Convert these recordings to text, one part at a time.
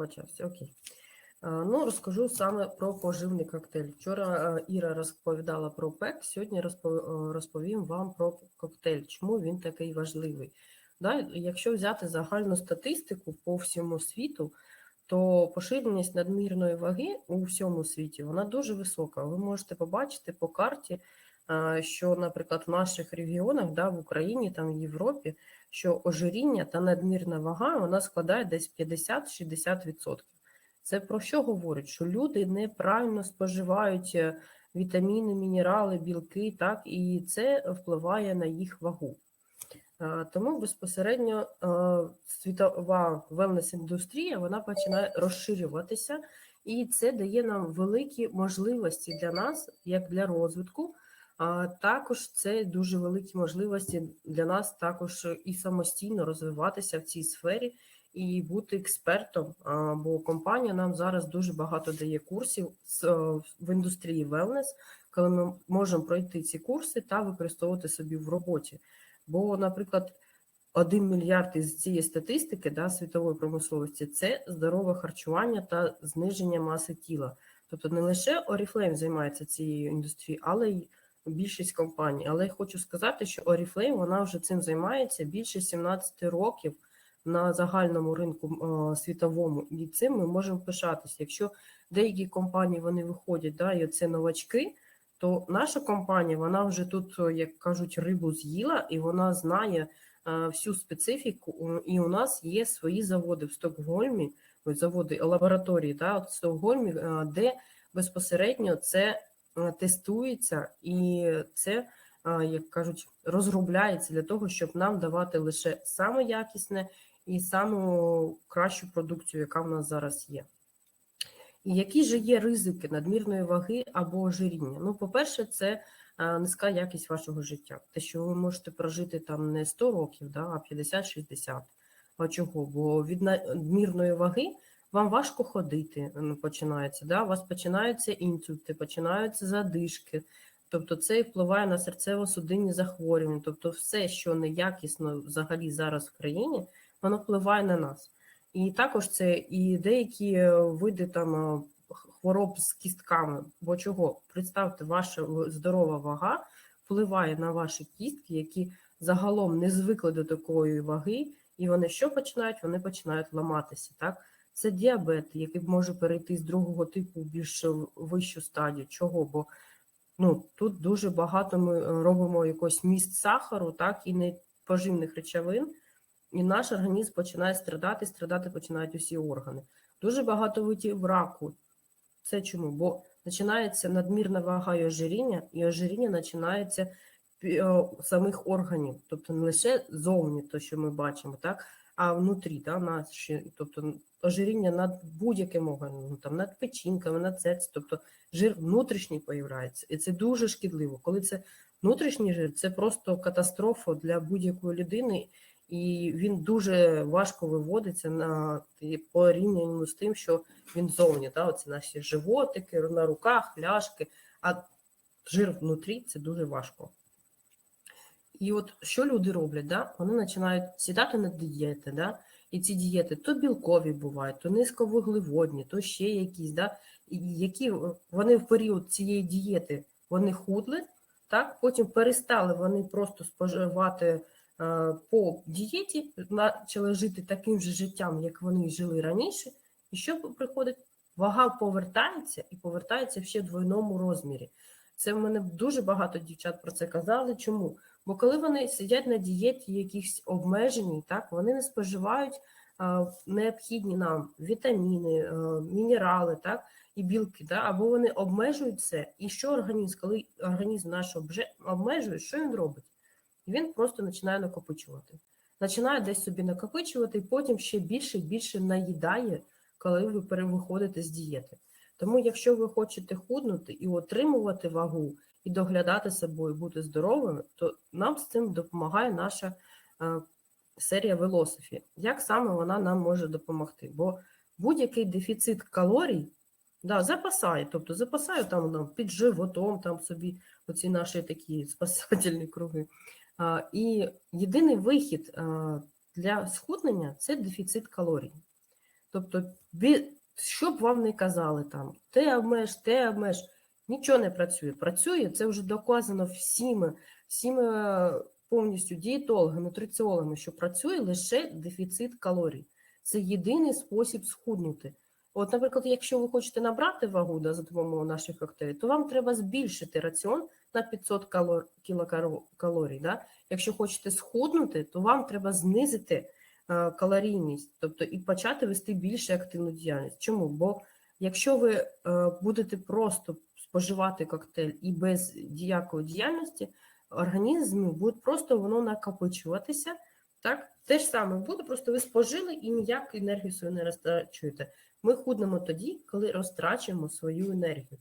Почався, окей. Е, Ну, розкажу саме про поживний коктейль. Вчора е, Іра розповідала про ПЕК, сьогодні е, розповім вам про коктейль, чому він такий важливий. Да, якщо взяти загальну статистику по всьому світу, то поширеність надмірної ваги у всьому світі вона дуже висока. Ви можете побачити по карті, що, наприклад, в наших регіонах, да, в Україні, там в Європі, що ожиріння та надмірна вага вона складає десь 50-60%. Це про що говорить? Що люди неправильно споживають е, вітаміни, мінерали, білки, так, і це впливає на їх вагу. Тому безпосередньо е, світова велнес-індустрія вона починає розширюватися, і це дає нам великі можливості для нас, як для розвитку. А також це дуже великі можливості для нас також і самостійно розвиватися в цій сфері і бути експертом. Бо компанія нам зараз дуже багато дає курсів е, в індустрії wellness, коли ми можемо пройти ці курси та використовувати собі в роботі. Бо, наприклад, один мільярд із цієї статистики да, світової промисловості це здорове харчування та зниження маси тіла. Тобто не лише Oriflame займається цією індустрією, але й більшість компаній. Але я хочу сказати, що Oriflame вона вже цим займається більше 17 років на загальному ринку е, світовому, і цим ми можемо пишатися. Якщо деякі компанії вони виходять, да, і це новачки, то наша компанія вона вже тут, е, як кажуть, рибу з'їла, і вона знає е, всю специфіку. І у нас є свої заводи в Стокгольмі, заводи лабораторії, да, от в Стокгольмі, де безпосередньо це тестується і це. е, Як кажуть, розробляється для того, щоб нам давати лише саме якісне і саму кращу продукцію, яка в нас зараз є. І які ж є ризики надмірної ваги або ожиріння? Ну, по-перше, це низька якість вашого життя. Те, що ви можете прожити там не 100 років, да, а 50-60. А чого? Бо від надмірної ваги вам важко ходити починається. Да? У вас починаються інсульти, починаються задишки. Тобто це впливає на серцево-судинні захворювання. Тобто, все, що неякісно взагалі зараз в країні, воно впливає на нас. І також це і деякі е, види там е, хвороб з кістками. Бо чого? Представте, ваша здорова вага впливає на ваші кістки, які загалом не звикли до такої ваги, і вони що починають? Вони починають ламатися. Так, це діабет, який може перейти з другого типу в більш вищу стадію. Чого? Бо ну тут дуже багато ми робимо якось міст сахару, так і не поживних речовин і наш організм починає страдати, страдати починають усі органи. Дуже багато видів раку. Це чому? Бо починається надмірна вага і ожиріння, і ожиріння починається самих органів, тобто не лише зовні, то що ми бачимо, так, а внутрі, да, наші, тобто ожиріння над будь-яким органом, там, над печінками, над серцем, тобто жир внутрішній появляється. І це дуже шкідливо. Коли це внутрішній жир, це просто катастрофа для будь-якої людини і він дуже важко виводиться на порівнянні з тим, що він зовні. Да? Оце наші животики на руках, пляшки, а жир внутрі це дуже важко. І от що люди роблять? Да? Вони починають сідати на дієти, да? і ці дієти то білкові бувають, то низьковуглеводні, то ще якісь, да? і які вони в період цієї дієти вони худли, так? потім перестали вони просто споживати по дієті почали жити таким же життям, як вони жили раніше, і що приходить? Вага повертається і повертається ще в двойному розмірі. Це в мене дуже багато дівчат про це казали. Чому? Бо коли вони сидять на дієті якихось обмежені, так вони не споживають необхідні нам вітаміни, а, мінерали, так, і білки, так, або вони обмежують це. І що організм, коли організм наш обмежує, що він робить? Він просто починає накопичувати. Починає десь собі накопичувати, і потім ще більше і більше наїдає, коли ви перевиходите з дієти. Тому, якщо ви хочете худнути і отримувати вагу, і доглядати собою, бути здоровими, то нам з цим допомагає наша е, серія Velocity. Як саме вона нам може допомогти? Бо будь-який дефіцит калорій да, запасає, тобто запасаю там, там під животом, там собі оці наші такі спасательні круги. І єдиний вихід для схуднення це дефіцит калорій. Тобто, що б вам не казали там, те обмеж, те обмеж, нічого не працює. Працює, це вже доказано всіми, всіми повністю дієтологами, нутриціологами, що працює лише дефіцит калорій. Це єдиний спосіб схуднути. От, наприклад, якщо ви хочете набрати вагу да, за допомогою наших коктейлів, то вам треба збільшити раціон на 500 калор... кілокалорій. Да? Якщо хочете схуднути, то вам треба знизити е, калорійність, тобто і почати вести більше активну діяльність. Чому? Бо якщо ви е, будете просто споживати коктейль і без ніякої діяльності, організм буде просто воно накопичуватися. Так, те ж саме буде, просто ви спожили і ніяку енергію свою не розтрачуєте. Ми худнемо тоді, коли розтрачуємо свою енергію.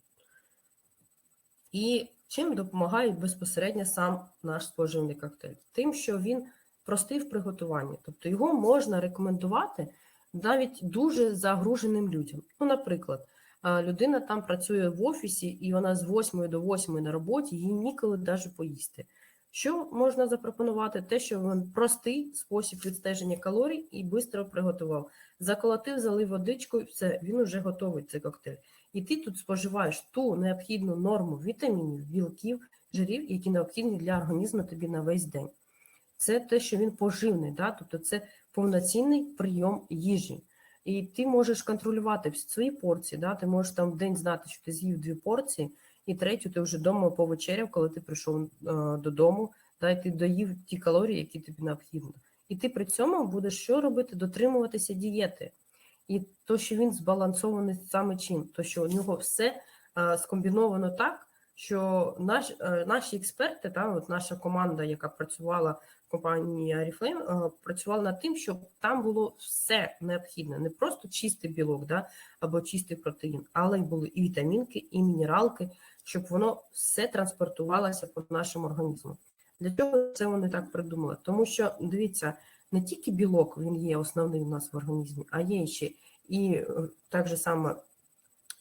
І чим допомагає безпосередньо сам наш споживний коктейль? Тим, що він простий в приготуванні. Тобто його можна рекомендувати навіть дуже загруженим людям. Ну, наприклад, людина там працює в офісі, і вона з 8 до 8 на роботі, їй ніколи навіть поїсти. Що можна запропонувати? Те, що він простий спосіб відстеження калорій і швидко приготував. Заколотив, залив водичкою, все, він вже готовий, цей коктейль. І ти тут споживаєш ту необхідну норму вітамінів, білків, жирів, які необхідні для організму тобі на весь день. Це те, що він поживний, да? тобто це повноцінний прийом їжі. І ти можеш контролювати свої порції. Да? Ти можеш там в день знати, що ти з'їв дві порції, і третю ти вже вдома повечеряв, коли ти прийшов е, додому, да, і ти доїв ті калорії, які тобі необхідно. І ти при цьому будеш що робити? Дотримуватися дієти. І то, що він збалансований саме чим, то що у нього все е, скомбіновано так, що наш, е, наші експерти, та, от наша команда, яка працювала в компанії Oriflame, е, працювала над тим, щоб там було все необхідне, не просто чистий білок да, або чистий протеїн, але й були і вітамінки, і мінералки, щоб воно все транспортувалося по нашому організму. Для чого це вони так придумали? Тому що дивіться, не тільки білок він є основний у нас в організмі, а є ще і е, так же само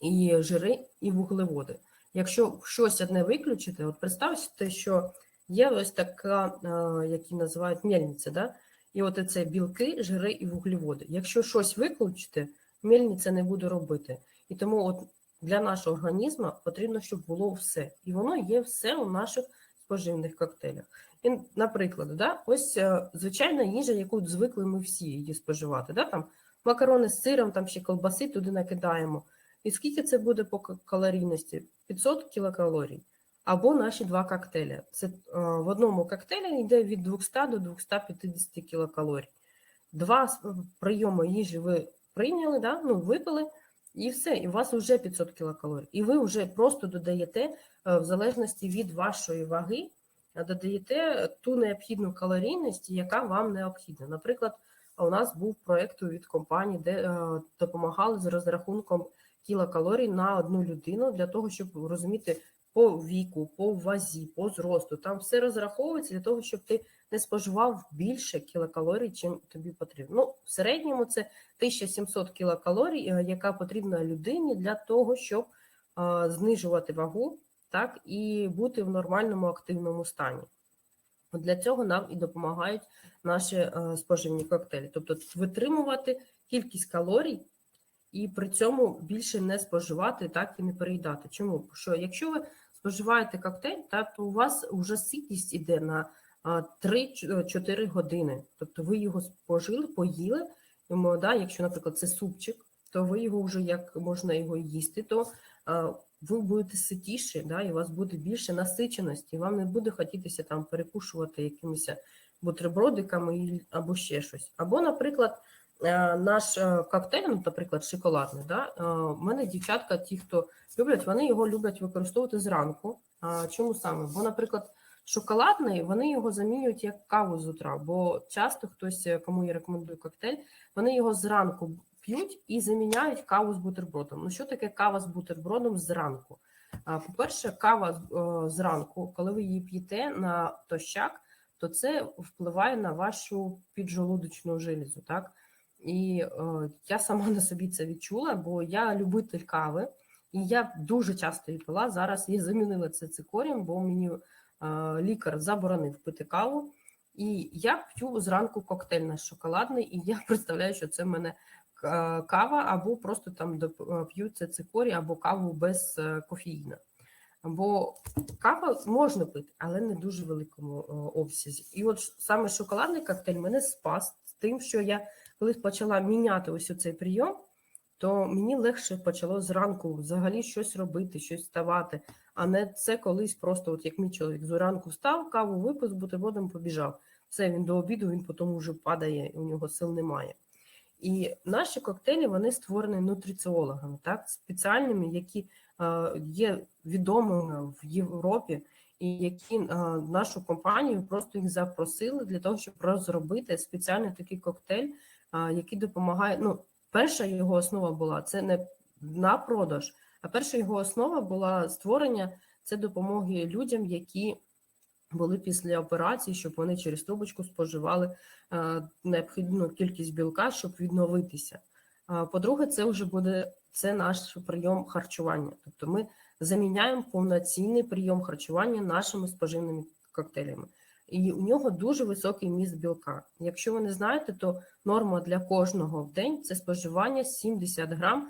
і жири, і вуглеводи. Якщо щось одне виключити, от представте, що є ось така, е, які називають мельниця, да? і от це білки, жири і вуглеводи. Якщо щось виключити, мельниця не буде робити. І тому от для нашого організму потрібно, щоб було все. І воно є все у наших споживних коктейлях. І, наприклад, да, ось е, звичайна їжа, яку звикли ми всі її споживати. Да, там Макарони з сиром, там ще колбаси туди накидаємо. І скільки це буде по калорійності? 500 кілокалорій. Або наші два коктейлі. Це е, в одному коктейлі йде від 200 до 250 кілокалорій. Два прийоми їжі ви прийняли, да? ну, випили, і все, і у вас вже 500 кілокалорій. І ви вже просто додаєте, е, в залежності від вашої ваги, додаєте ту необхідну калорійність, яка вам необхідна. Наприклад, у нас був проєкт від компанії, де е, допомагали з розрахунком кілокалорій на одну людину для того, щоб розуміти по віку, по вазі, по зросту. Там все розраховується для того, щоб ти не споживав більше кілокалорій, чим тобі потрібно. Ну, в середньому це 1700 кілокалорій, е, яка потрібна людині для того, щоб е, знижувати вагу, так і бути в нормальному активному стані. Для цього нам і допомагають наші е, споживні коктейлі, тобто витримувати кількість калорій і при цьому більше не споживати, так і не переїдати. Чому? Що якщо ви споживаєте коктейль, так, то у вас вже ситність іде на 3-4 години. Тобто ви його спожили, поїли. Тому, да, якщо, наприклад, це супчик, то ви його вже як можна його їсти, то ви будете ситіші, да, і у вас буде більше насиченості, вам не буде хотітися там перекушувати якимись бутербродиками або ще щось. Або, наприклад, е, наш е, коктейль, ну, наприклад, шоколадний, да, е, у мене дівчатка, ті, хто люблять, вони його люблять використовувати зранку. Чому саме? Бо, наприклад, шоколадний, вони його замінюють як каву з утра, бо часто хтось, кому я рекомендую коктейль, вони його зранку п'ють і заміняють каву з бутербродом. Ну, що таке кава з бутербродом зранку? По-перше, кава зранку, коли ви її п'єте на тощак, то це впливає на вашу піджолудочну желізу. Так? І е, я сама на собі це відчула, бо я любитель кави, і я дуже часто її пила. Зараз я замінила це цикорієм, бо мені е, лікар заборонив пити каву. І я п'ю зранку коктейль наш шоколадний, і я представляю, що це в мене кава, або просто там доп- е, п'ються цикорій або каву без кофеїна. Бо кава можна пити, але не дуже великому обсязі. І от саме шоколадний коктейль мене спас з тим, що я коли почала міняти ось цей прийом, то мені легше почало зранку взагалі щось робити, щось ставати, а не це колись просто, от як мій чоловік зранку встав, каву випив, з бутербродом побіжав. Все, він до обіду, він потім вже падає, у нього сил немає. І наші коктейлі вони створені нутриціологами, так, спеціальними, які е, є відомими в Європі, і які е, нашу компанію просто їх запросили для того, щоб розробити спеціальний такий коктейль, який допомагає. Ну, перша його основа була це не на продаж, а перша його основа була створення це допомоги людям, які були після операції, щоб вони через трубочку споживали е, необхідну кількість білка, щоб відновитися. По-друге, це вже буде це наш прийом харчування. Тобто ми заміняємо повноцінний прийом харчування нашими споживними коктейлями. І у нього дуже високий міст білка. Якщо ви не знаєте, то норма для кожного в день це споживання 70 грам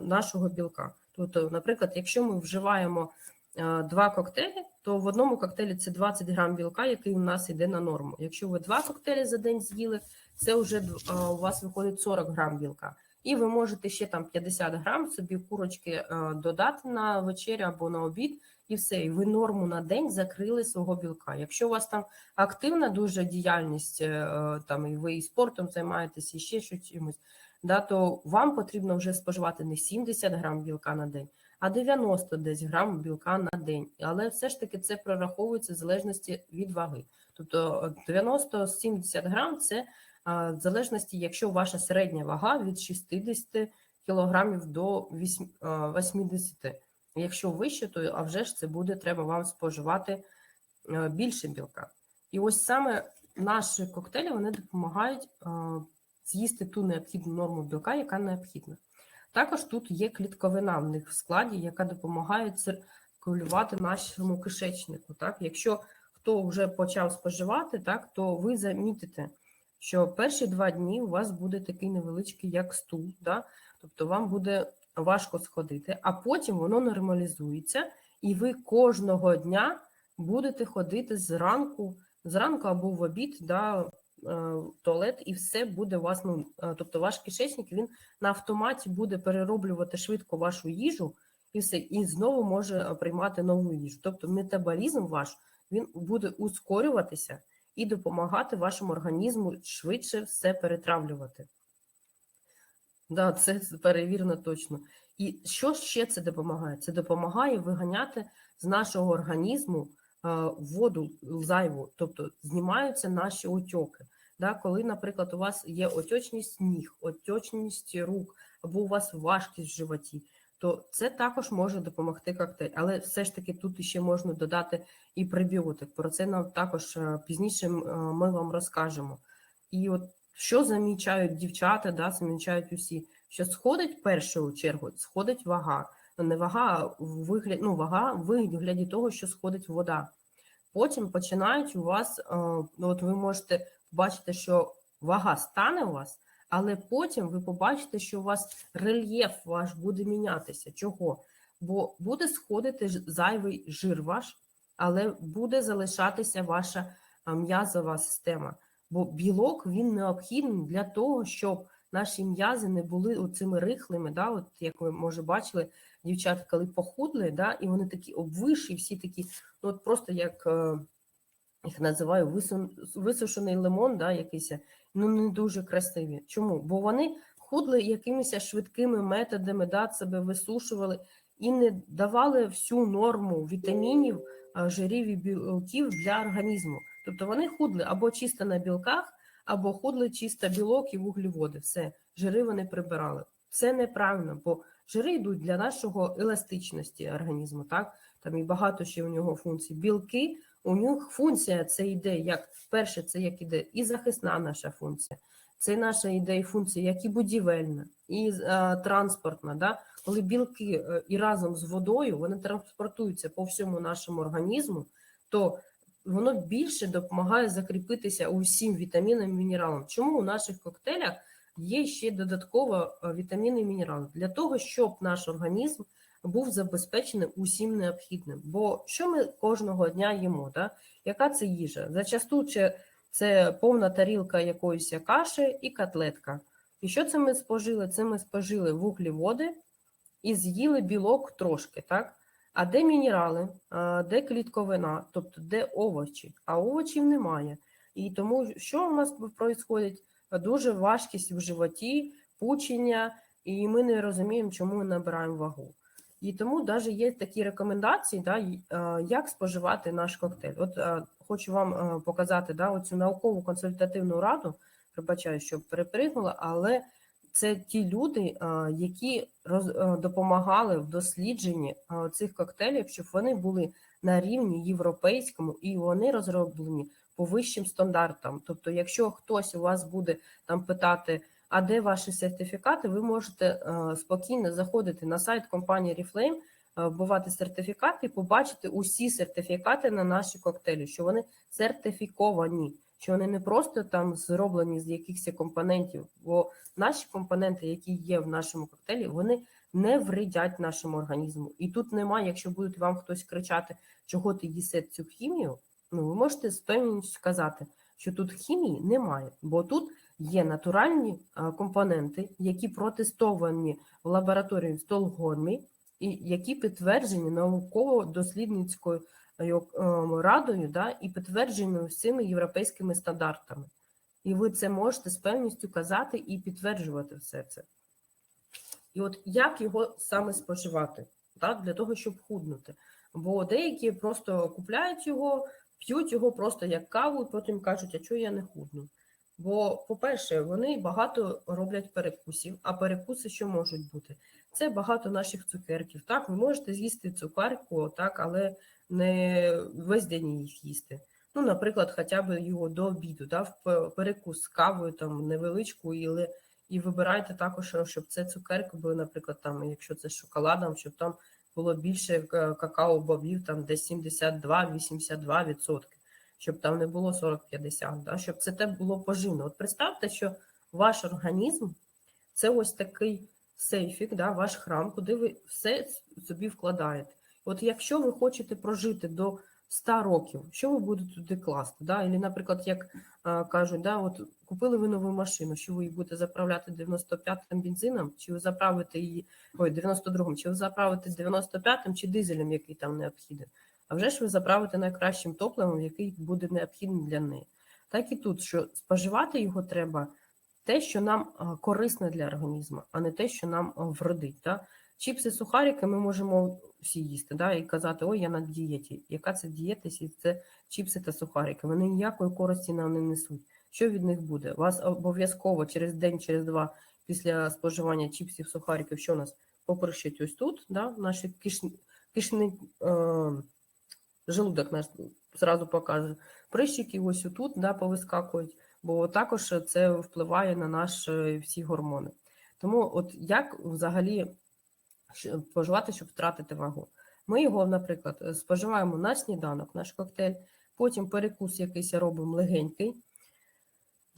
нашого білка. Тобто, наприклад, якщо ми вживаємо е, два коктейлі, то в одному коктейлі це 20 грам білка, який у нас йде на норму. Якщо ви два коктейлі за день з'їли, це вже е, у вас виходить 40 грам білка. І ви можете ще там 50 грам собі курочки е, додати на вечерю або на обід, і все. І ви норму на день закрили свого білка. Якщо у вас там активна дуже діяльність, е, там і ви і спортом займаєтесь, і ще щось чимось, да, то вам потрібно вже споживати не 70 грам білка на день, а 90 десь грам білка на день. Але все ж таки це прораховується в залежності від ваги. Тобто 90-70 грам це в залежності, якщо ваша середня вага від 60 кілограмів до 8, а, 80. Якщо вище, то а вже ж це буде треба вам споживати е, більше білка. І ось саме наші коктейлі вони допомагають е, з'їсти ту необхідну норму білка, яка необхідна. Також тут є клітковина в них в складі, яка допомагає циркулювати нашому кишечнику. Так? Якщо хто вже почав споживати, так, то ви замітите, що перші два дні у вас буде такий невеличкий, як стул, да? тобто вам буде важко сходити, а потім воно нормалізується, і ви кожного дня будете ходити зранку, зранку або в обід, да, е, туалет, і все буде у вас. Ну, е, тобто, ваш кишечник він на автоматі буде перероблювати швидко вашу їжу, і все, і знову може е, приймати нову їжу. Тобто, метаболізм ваш він буде ускорюватися і допомагати вашому організму швидше все перетравлювати. Да, це перевірено точно. І що ще це допомагає? Це допомагає виганяти з нашого організму воду зайву, тобто знімаються наші отьоки. Да, коли, наприклад, у вас є отечність ніг, отечність рук, або у вас важкість в животі, то це також може допомогти коктейль. Але все ж таки тут ще можна додати і пребіотик. Про це нам також е, пізніше е, ми вам розкажемо. І от що замічають дівчата, да, замічають усі, що сходить в першу чергу, сходить вага. Не вага в вигляді, ну, вага в вигляді того, що сходить вода. Потім починають у вас, е, ну, от ви можете бачити, що вага стане у вас, але потім ви побачите, що у вас рельєф ваш буде мінятися. Чого? Бо буде сходити зайвий жир ваш, але буде залишатися ваша м'язова система. Бо білок він необхідний для того, щоб наші м'язи не були цими рихлими. Да? От як ви може бачили, дівчата, коли похудли, да, і вони такі обвиші, всі такі, ну от просто як е, їх називаю висушений лимон, да, якийсь, ну не дуже красиві. Чому? Бо вони худли якимись швидкими методами, да, себе висушували і не давали всю норму вітамінів, жирів і білків для організму. Тобто вони худли або чисто на білках, або худли чисто білок і вуглеводи. Все, жири вони прибирали. Це неправильно, бо жири йдуть для нашого еластичності організму. Так там і багато ще у нього функцій. Білки у них функція це йде як перше, це як іде і захисна наша функція. Це наша ідея функція, як і будівельна, і е, транспортна. Да? Коли білки е, і разом з водою вони транспортуються по всьому нашому організму, то воно більше допомагає закріпитися усім вітамінам і мінералам. Чому у наших коктейлях є ще додатково е, вітаміни і мінерали для того, щоб наш організм був забезпечений усім необхідним. Бо що ми кожного дня їмо? Да? Яка це їжа? Зачасту це, це повна тарілка якоїсь каші і котлетка. І що це ми спожили? Це ми спожили вуглеводи і з'їли білок трошки, так? А де мінерали, де клітковина, тобто де овочі, а овочів немає. І тому що у нас відбувається? Дуже важкість в животі, пучення, і ми не розуміємо, чому ми набираємо вагу. І тому навіть є такі рекомендації, да, е, як споживати наш коктейль. От е, хочу вам е, показати да, оцю наукову консультативну раду, пробачаю, що перепригнула, але це ті люди, е, які е, допомагали в дослідженні е, цих коктейлів, щоб вони були на рівні європейському і вони розроблені по вищим стандартам. Тобто, якщо хтось у вас буде там питати, а де ваші сертифікати, ви можете спокійно заходити на сайт компанії Reflame, вбивати сертифікати і побачити усі сертифікати на наші коктейлі, що вони сертифіковані, що вони не просто там зроблені з якихось компонентів, бо наші компоненти, які є в нашому коктейлі, вони не вредять нашому організму. І тут немає, якщо будуть вам хтось кричати, чого ти їси цю хімію, ну ви можете з сказати, що тут хімії немає, бо тут є натуральні компоненти, які протестовані в лабораторії в Стокгольмі, і які підтверджені науково-дослідницькою радою, да, і підтверджені всіми європейськими стандартами. І ви це можете з певністю казати і підтверджувати все це. І от як його саме споживати, так, для того, щоб худнути. Бо деякі просто купляють його, п'ють його просто як каву, і потім кажуть, а чого я не худну? Бо, по-перше, вони багато роблять перекусів, а перекуси що можуть бути? Це багато наших цукерків. Так, ви можете з'їсти цукерку, так, але не весь день їх їсти. Ну, наприклад, хоча б його до обіду, да, в перекус з кавою, там невеличку, і, і вибирайте також, щоб це цукерки були, наприклад, там, якщо це з шоколадом, щоб там було більше к- какао-бобів, там десь 72-82%, щоб там не було 40-50, да, щоб це те було поживно. От представте, що ваш організм це ось такий сейфік, да, ваш храм, куди ви все собі вкладаєте. От якщо ви хочете прожити до 100 років, що ви будете туди класти? Да? Или, наприклад, як а, кажуть, да, от купили ви нову машину, що ви її будете заправляти 95-м бензином, чи ви заправите її, ой, 92-м, чи ви заправите 95-м чи дизелем, який там необхідний. А вже ж ви заправите найкращим топливом, який буде необхідний для неї. Так і тут, що споживати його треба те, що нам корисне для організму, а не те, що нам а, вредить. Да? Чіпси, сухарики ми можемо всі їсти, да, і казати, ой, я на дієті. Яка це дієта, це чіпси та сухарики? Вони ніякої користі нам не несуть. Що від них буде? Вас обов'язково через день, через два після споживання чіпсів, сухариків, що у нас поприщить ось тут, да, наші кишні, кишні, е, желудок наш зразу покаже. Прищики ось отут да, повискакують, бо також це впливає на наші всі гормони. Тому, от як взагалі споживати, щоб втратити вагу? Ми його, наприклад, споживаємо на сніданок, наш коктейль, потім перекус якийсь робимо легенький.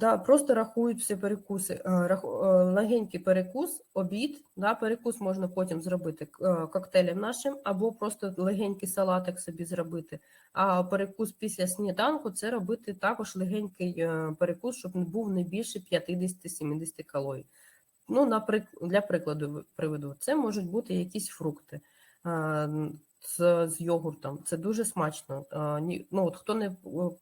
Да, просто рахують всі перекуси. Е, е, Легенький перекус, обід. Да, перекус можна потім зробити е, коктейлем нашим, або просто легенький салатик собі зробити. А перекус після сніданку це робити також легенький е, перекус, щоб був не більше 50-70 калорій. Ну, для прикладу приведу, це можуть бути якісь фрукти з, з йогуртом. Це дуже смачно. Ну, от хто не е,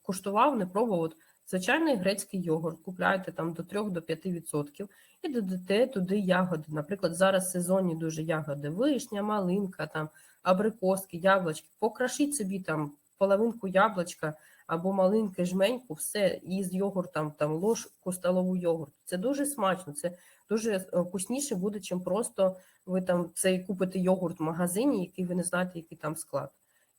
куштував, не пробував, от звичайний грецький йогурт купляєте там до 3-5% і додаєте туди ягоди. Наприклад, зараз сезонні дуже ягоди, вишня, малинка, там, абрикоски, яблучки. Покрошіть собі там половинку яблучка або малинки, жменьку, все і з йогуртом, там ложку столову йогурту. Це дуже смачно, це дуже е, вкусніше буде, чим просто ви там цей купите йогурт в магазині, який ви не знаєте, який там склад.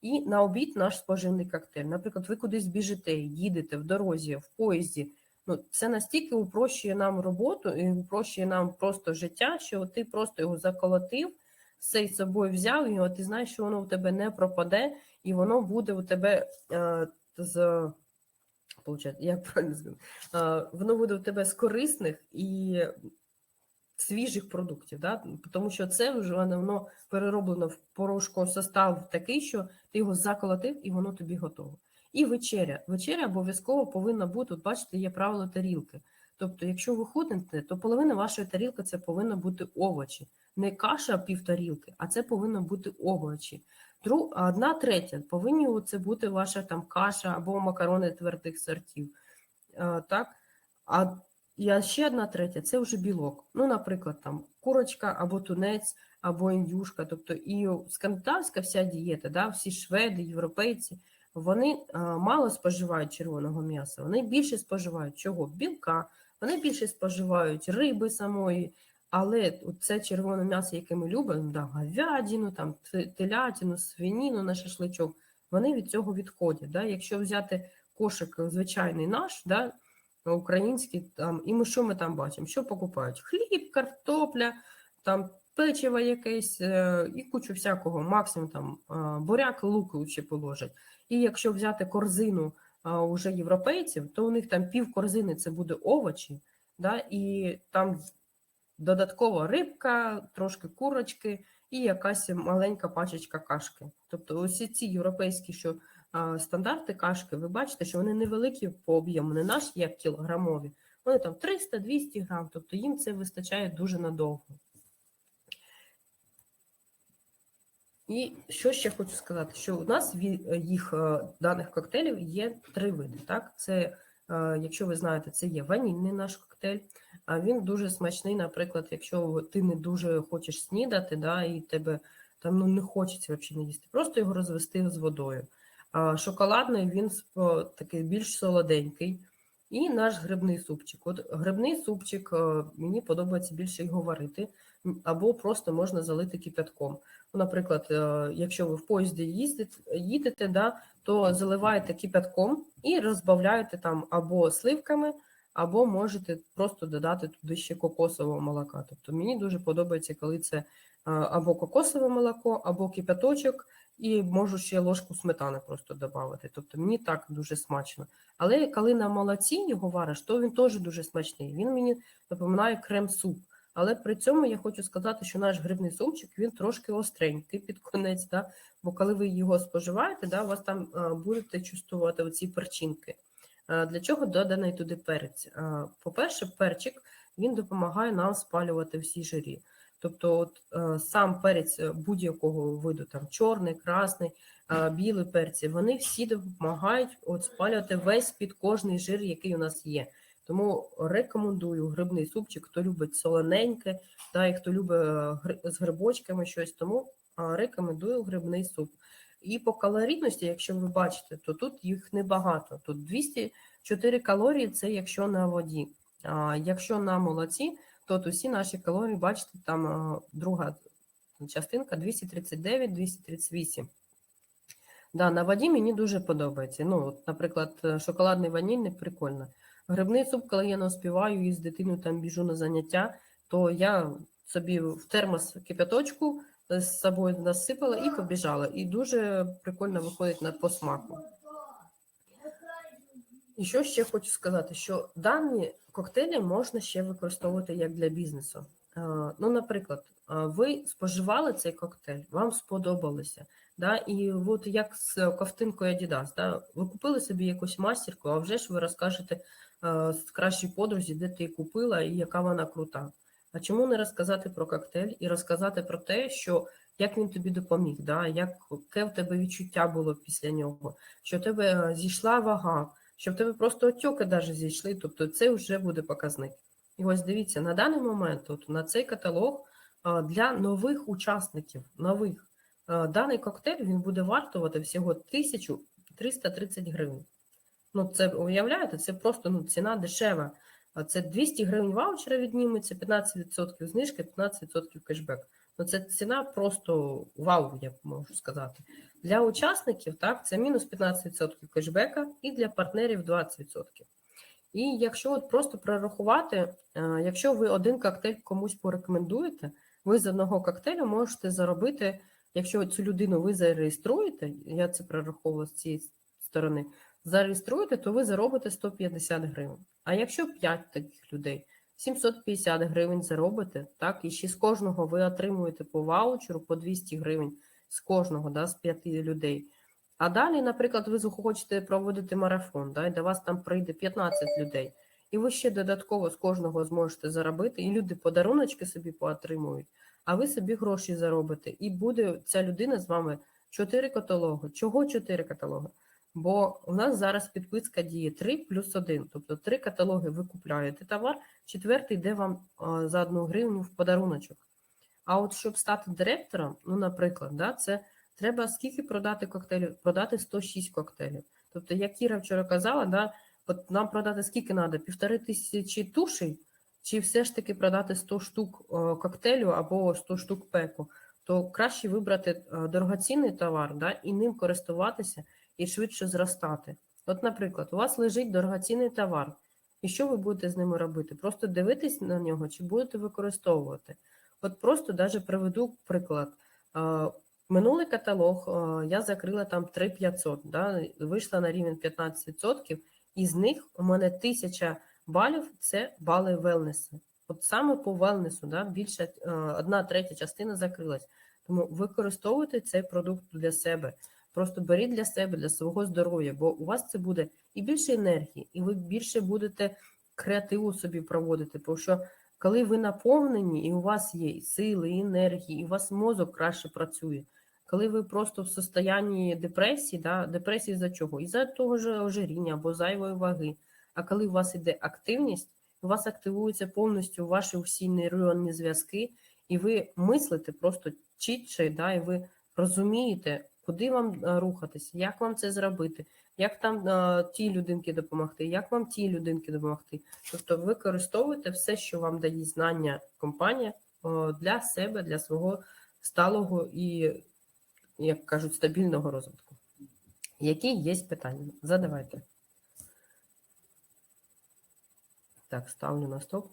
І на обід наш споживний коктейль. Наприклад, ви кудись біжите, їдете в дорозі, в поїзді. Ну, це настільки упрощує нам роботу і упрощує нам просто життя, що ти просто його заколотив, все з собою взяв, от ти знаєш, що воно у тебе не пропаде, і воно буде у тебе е, з як правильно а, воно буде у тебе з корисних і свіжих продуктів, да? тому що це вже воно, перероблено в порошко состав такий, що ти його заколотив і воно тобі готово. І вечеря. Вечеря обов'язково повинна бути, от бачите, є правило тарілки. Тобто, якщо ви худнете, то половина вашої тарілки це повинно бути овочі. Не каша пів тарілки, а це повинно бути овочі. Друг, одна третя повинні це бути ваша там каша або макарони твердих сортів. А, так? А і ще одна третя це вже білок. Ну, наприклад, там курочка або тунець, або індюшка. Тобто і скандинавська вся дієта, да, всі шведи, європейці, вони а, мало споживають червоного м'яса, вони більше споживають чого? Білка, вони більше споживають риби самої, але це червоне м'ясо, яке ми любимо, да, говядину, там, телятину, свиніну на шашличок, вони від цього відходять. Да? Якщо взяти кошик звичайний наш, да, український, там, і ми що ми там бачимо? Що покупають? Хліб, картопля, там печиво якесь і кучу всякого, максимум там буряк, лук ще положать. І якщо взяти корзину уже європейців, то у них там пів корзини це буде овочі, да, і там додатково рибка, трошки курочки і якась маленька пачечка кашки. Тобто, ось ці європейські що стандарти кашки, ви бачите, що вони невеликі по об'єму, не наші як кілограмові. Вони там 300-200 грам, тобто їм це вистачає дуже надовго. І що ще хочу сказати, що у нас їх е, даних коктейлів є три види. Так, це, е, якщо ви знаєте, це є ванільний наш коктейль, а він дуже смачний, наприклад, якщо ти не дуже хочеш снідати, да, і тебе там ну, не хочеться взагалі не їсти, просто його розвести з водою. Шоколадний він такий більш солоденький. І наш грибний супчик. От грибний супчик е, мені подобається більше його варити, або просто можна залити кипятком. Ну, Наприклад, е, якщо ви в поїзді їздите, їдете, да, то заливаєте кипятком і розбавляєте там або сливками, або можете просто додати туди ще кокосового молока. Тобто мені дуже подобається, коли це е, або кокосове молоко, або кипяточок, і можу ще ложку сметани просто додати. Тобто мені так дуже смачно. Але коли на молоці його вариш, то він теж дуже смачний. Він мені напоминає крем-суп. Але при цьому я хочу сказати, що наш грибний супчик він трошки остренький під конець, да? бо коли ви його споживаєте, да, у вас там а, будете чувствувати оці перчинки. А, для чого доданий туди перець? А, по-перше, перчик він допомагає нам спалювати всі жирі. Тобто, от е, сам перець будь-якого виду, там чорний, красний, е, білий перці, вони всі допомагають от спалювати весь під кожний жир, який у нас є. Тому рекомендую грибний супчик, хто любить солоненьке, та і хто любить з грибочками щось, тому рекомендую грибний суп. І по калорійності, якщо ви бачите, то тут їх небагато. Тут 204 калорії це якщо на воді. Якщо на молоці, то усі наші калорії, бачите, там друга частинка 239-238. Да, На воді мені дуже подобається. Ну, от, Наприклад, шоколадний ванільний прикольно. Грибний суп, коли я не успіваю і з дитиною там біжу на заняття, то я собі в термос кипяточку з собою насипала і побіжала. І дуже прикольно виходить на посмаку. І що ще хочу сказати, що дані коктейлі можна ще використовувати як для бізнесу. Ну, наприклад, ви споживали цей коктейль, вам сподобалося. Да? І от як з ковтинкою Adidas, да? ви купили собі якусь мастерку, а вже ж ви розкажете з кращій подрузі, де ти її купила і яка вона крута. А чому не розказати про коктейль і розказати про те, що як він тобі допоміг, да? яке в тебе відчуття було після нього, що в тебе зійшла вага, що в тебе просто отьоки навіть зійшли, тобто це вже буде показник. І ось дивіться, на даний момент от, на цей каталог для нових учасників, нових, даний коктейль він буде вартувати всього 1330 гривень. Ну, це уявляєте, це просто ну, ціна дешева. Це 200 гривень ваучера відніметься, 15% знижки, 15% кешбек. Ну, це ціна просто вау, я можу сказати. Для учасників так, це мінус 15% кешбека і для партнерів 20%. І якщо от просто прорахувати, якщо ви один коктейль комусь порекомендуєте, ви з одного коктейлю можете заробити, якщо цю людину ви зареєструєте, я це прораховувала з цієї сторони, зареєструєте, то ви заробите 150 гривень. А якщо 5 таких людей, 750 гривень заробите, так, і ще з кожного ви отримуєте по ваучеру по 200 гривень з кожного, да, з 5 людей. А далі, наприклад, ви захочете проводити марафон, да, і до вас там прийде 15 людей, і ви ще додатково з кожного зможете заробити, і люди подаруночки собі поотримують, а ви собі гроші заробите. І буде ця людина з вами 4 каталоги. Чого 4 каталоги? Бо у нас зараз підписка діє 3 плюс 1, тобто 3 каталоги ви купляєте товар, четвертий йде вам за 1 гривню в подаруночок. А от щоб стати директором, ну, наприклад, да, це треба скільки продати коктейлів? Продати 106 коктейлів. Тобто, як Кіра вчора казала, да, от нам продати скільки треба? Півтори тисячі тушей, чи все ж таки продати 100 штук коктейлю або 100 штук пеку, то краще вибрати е, дорогоцінний товар да, і ним користуватися і швидше зростати. От, наприклад, у вас лежить дорогоцінний товар, і що ви будете з ними робити? Просто дивитись на нього чи будете використовувати? От просто даже приведу приклад. Минулий каталог я закрила там 3500, да, вийшла на рівень 15%, і з них у мене 1000 балів це бали велнесу. От саме по велнесу, да, більше одна третя частина закрилась. Тому використовуйте цей продукт для себе. Просто беріть для себе, для свого здоров'я, бо у вас це буде і більше енергії, і ви більше будете креативу собі проводити. Тому що коли ви наповнені, і у вас є і сили, і енергії, і у вас мозок краще працює. Коли ви просто в состоянні депресії, да, депресії за чого? Із-за того ж ожиріння або зайвої ваги. А коли у вас іде активність, у вас активуються повністю ваші всі нейронні зв'язки, і ви мислите просто чітше, да, і ви розумієте, куди вам е, рухатися, як вам це зробити, як там е, тій людинки допомогти, як вам тій людинки допомогти. Тобто використовуєте все, що вам дає знання компанія для себе, для свого сталого і, як кажуть, стабільного розвитку. Які є питання? Задавайте. Так, ставлю на стоп.